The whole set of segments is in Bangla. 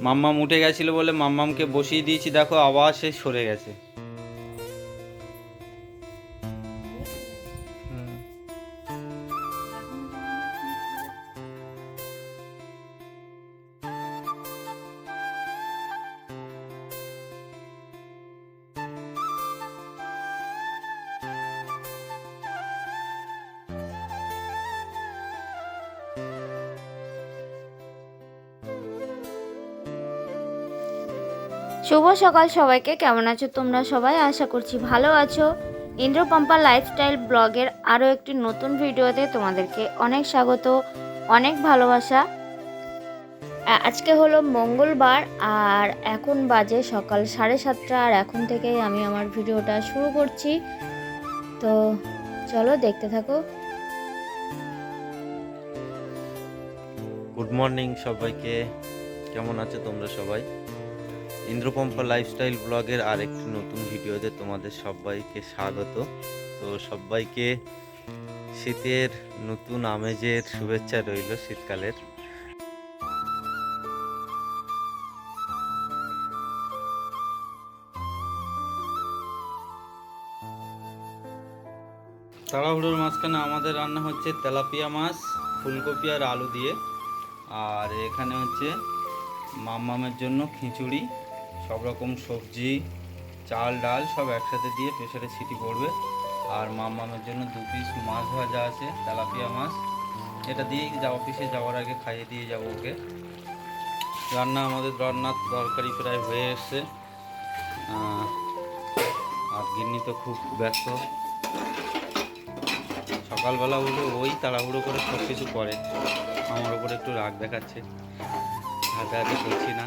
মাম্মাম উঠে গেছিল বলে মাম্মামকে বসিয়ে দিয়েছি দেখো আবার সে সরে গেছে। শুভ সকাল সবাইকে, কেমন আছো তোমরা সবাই? আশা করছি ভালো আছো। ইন্দ্রপম্পা লাইফস্টাইল ব্লগের আরও একটি নতুন ভিডিওতে তোমাদেরকে অনেক স্বাগত, অনেক ভালোবাসা। আজকে হলো মঙ্গলবার, আর এখন বাজে সকাল সাড়ে সাতটা, আর এখন থেকেই আমি আমার ভিডিওটা শুরু করছি। তো চলো দেখতে থাকো। গুড মর্নিং সবাইকে, কেমন আছো তোমরা সবাই? ইন্দ্রপম্পা লাইফস্টাইল ব্লগের আরেকটি নতুন ভিডিওতে তোমাদের সবাইকে স্বাগত। তো সবাইকে শীতের নতুন আমেজের শুভেচ্ছা রইল শীতকালের। তাড়াহুড়োর মাঝখানে আমাদের রান্না হচ্ছে তেলাপিয়া মাছ, ফুলকপি আর আলু দিয়ে। আর এখানে হচ্ছে মাম্মামের জন্য খিচুড়ি। সব রকম সবজি, চাল, ডাল সব একসাথে দিয়ে প্রেশারে সিটি পড়বে। আর মাম্মামের জন্য দু পিস মাছ ভাজা আছে, তেলাপিয়া মাছ। এটা দিয়েই যা অফিসে যাওয়ার আগে খাইয়ে দিয়ে যাব ওকে। রান্না আমাদের রান্নার তরকারি প্রায় হয়ে এসছে। আর গিন্নি তো খুব ব্যস্ত। সকালবেলা উঠে ওই তাড়াহুড়ো করে সব কিছু করে। আমার ওপরে একটু রাগ দেখাচ্ছে। হাতে হাতে করছি না।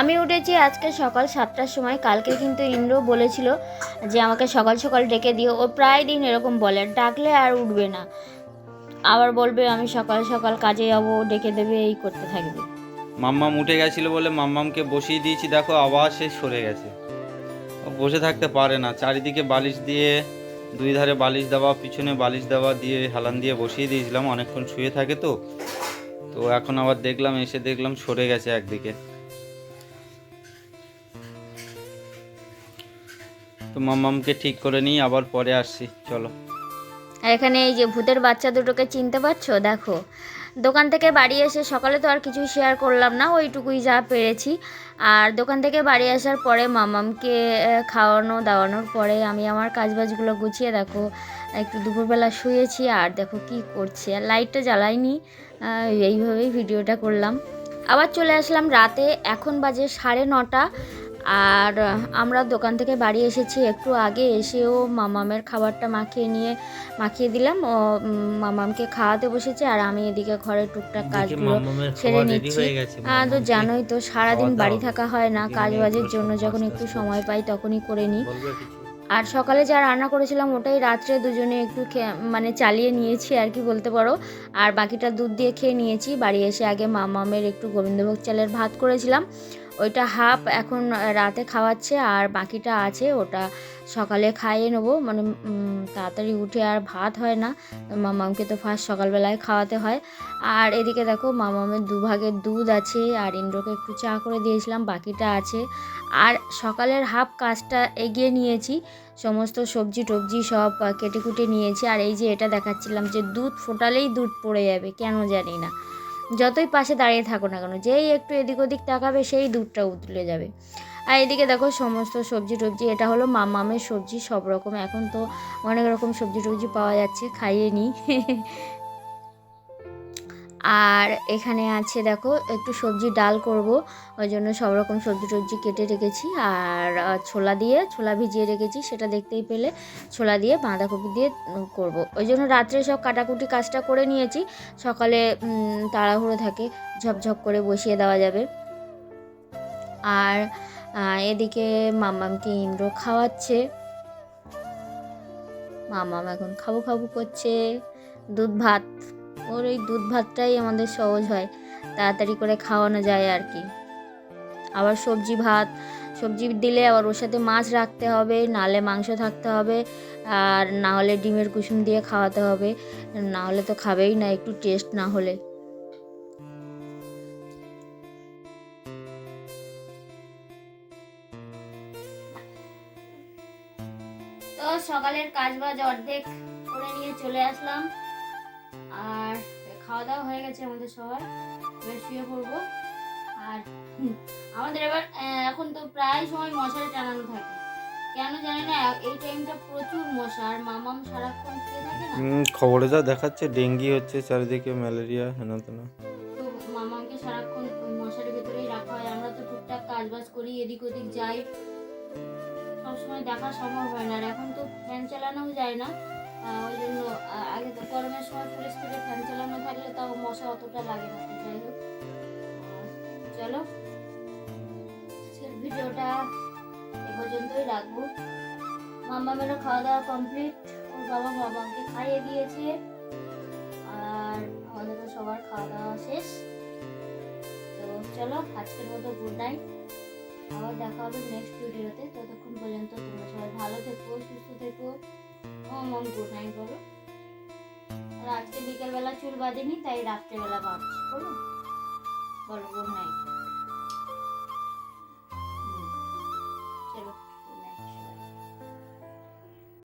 আমি উঠেছি আজকে সকাল সাতটার সময়। কালকে কিন্তু ইন্দ্র বলেছিল যে আমাকে সকাল সকাল ডেকে দিও। ও প্রায় দিন এরকম বলে, ডাকলে আর উঠবে না। আবার বলবে, আমি সকাল সকাল কাজে যাব, ডেকে দেবে, এই করতে থাকবে। মাম্মাম উঠে গেছিল বলে মাম্মামকে বসিয়ে দিয়েছি। দেখো আবার সে সরে গেছে। ও বসে থাকতে পারে না। চারিদিকে বালিশ দিয়ে, দুই ধারে বালিশ দেওয়া, পিছনে বালিশ দেওয়া দিয়ে, হালান দিয়ে বসিয়ে দিয়েছিলাম। অনেকক্ষণ শুয়ে থাকে তো। তো এখন আবার দেখলাম, এসে দেখলাম সরে গেছে একদিকে। তো মাম্মামকে ঠিক করে নিই, আবার পরে আসছি, চলো। এখানে এই যে ভূতের বাচ্চা দুটোকে চিনতে পারছ? দেখো। দোকান থেকে বাড়ি এসে সকালে তো আর কিছু শেয়ার করলাম না, ওইটুকুই যা পেরেছি। আর দোকান থেকে বাড়ি আসার পরে মামামকে খাওয়ানো, দাওয়ানোর পরে আমি আমার কাজবাজগুলো গুছিয়ে, দেখো, একটু দুপুরবেলা শুয়েছি, আর দেখো কি করছে। আর লাইটটা জ্বালাইনি এইভাবেই ভিডিওটা করলাম। আবার চলে আসলাম রাতে, এখন বাজে সাড়ে নটা। আর আমরা দোকান থেকে বাড়ি এসেছি একটু আগে এসেও মামামের খাবারটা মাখিয়ে নিয়ে মাখিয়ে দিলাম। ও মামামকে খাওয়াতে বসেছে আর আমি এদিকে ঘরের টুকটাক কাজগুলো সেরে নিচ্ছি। আহ, তো জানোই তো সারাদিন বাড়ি থাকা হয় না কাজ বাজের জন্য যখন একটু সময় পাই তখনই করে নিই। আর সকালে যা রান্না করেছিলাম ওটাই রাত্রে দুজনে একটু মানে চালিয়ে নিয়েছি আর কি বলতে পারো। আর বাকিটা দুধ দিয়ে খেয়ে নিয়েছি। বাড়ি এসে আগে মামামের একটু গোবিন্দভোগ চালের ভাত করেছিলাম। ওইটা হাফ এখন রাতে খাওয়াচ্ছে আর বাকিটা আছে ওটা সকালে খাইয়ে নেব। মানে তাড়াতাড়ি উঠে আর ভাত হয় না। মামামকে তো ফার্স্ট সকালবেলায় খাওয়াতে হয়। আর এদিকে দেখো মামামের দুভাগের দুধ আছে আর ইন্দ্রকে একটু চা করে দিয়েছিলাম, বাকিটা আছে। আর সকালের হাফ কাজটা এগিয়ে নিয়েছি। সমস্ত সবজি টবজি সব কেটে কুটে নিয়েছি। আর এই যে এটা দেখাচ্ছিলাম যে দুধ ফোটালেই দুধ পড়ে যাবে, কেন জানি না। যতই পাশে দাঁড়িয়ে থাকো না কেন, যেই একটু এদিক ওদিক তাকাবে, সেই দুধটা উতলে যাবে। আর এদিকে দেখো সমস্ত সবজি টবজি, এটা হলো মামামের সবজি, সব রকম। এখন তো অনেক রকম সবজি টবজি পাওয়া যাচ্ছে, খাইয়ে নিই আর এখানে আছে দেখো, একটু সবজি ডাল করব। ওই জন্য সব রকম সবজি টবজি কেটে রেখেছি। আর ছোলা দিয়ে, ছোলা ভিজিয়ে রেখেছি, সেটা দেখতেই পেলে। ছোলা দিয়ে বাঁধাকপি দিয়ে করব। ওই জন্য রাত্রে সব কাটাকুটি কাজটা করে নিয়েছি। সকালে তাড়াহুড়ো থাকে, ঝপঝপ করে বসিয়ে দেওয়া যাবে। আর এদিকে মামামকে ইন্দ্র খাওয়াচ্ছে। মামাম এখন খাব খাব করছে। দুধ ভাত ওর ওই দুধ ভাতটাই আমাদের সহজ হয়। তাড়াতাড়ি করে খাওয়ানো যায় আর কি। আবার সবজি ভাত, সবজি দিলে আবার ওর সাথে মাছ রাখতে হবে, নালে মাংস থাকতে হবে, আর না হলে ডিমের কুসুম দিয়ে খাওয়াতে হবে। না হলে তো খাবেই না, একটু টেস্ট না হলে। তো সকালের কাজ বাজ অর্ধেক করে নিয়ে চলে আসলাম। খাওয়া দাওয়া হয়ে গেছে আমাদের সবার। এবার শুয়ে পড়ব। আর আমাদের এবার এখন তো প্রায় সময় মশারি টানানো থাকে। কেন জানি না এই টাইমটা প্রচুর মশা আর মামাম সারাক্ষণ শুয়ে থাকে না? খবরে যা দেখাচ্ছে ডেঙ্গি হচ্ছে চারিদিকে ম্যালেরিয়া হেনা তেনা তো মামাকে সারাক্ষণ মশারির ভেতরেই রাখা হয়। আমরা তো টুকটাক কাজ বাজ করি এদিক ওদিক যাই। সবসময় দেখা সম্ভব হয় না। আর এখন তো ফ্যান চালানোও যায় না। ওই জন্য আগে তো গরমের সময় ফুল স্পিডে ফ্যান চালানো থাকলে তাও মশা অতটা লাগে না। যাই হোক চলো ভিডিওটা এ পর্যন্তই রাখব। মাম্মামেরও খাওয়া দাওয়া কমপ্লিট ওর বাবা মামাকে খাইয়ে দিয়েছে, আর আমাদেরও সবার খাওয়া দাওয়া শেষ। তো চলো, আজকের মতো গুড নাইট আবার দেখা হবে নেক্সট ভিডিওতে ততক্ষণ পর্যন্ত তোমরা সবাই ভালো থেকো, সুস্থ থেকো। ও মম, গুড নাইট বলো। আর আজকে বিকেলবেলা চুল বাঁধেনি, তাই রাত্রেবেলা বাঁধছি, বলো। বলো, গুড নাইট।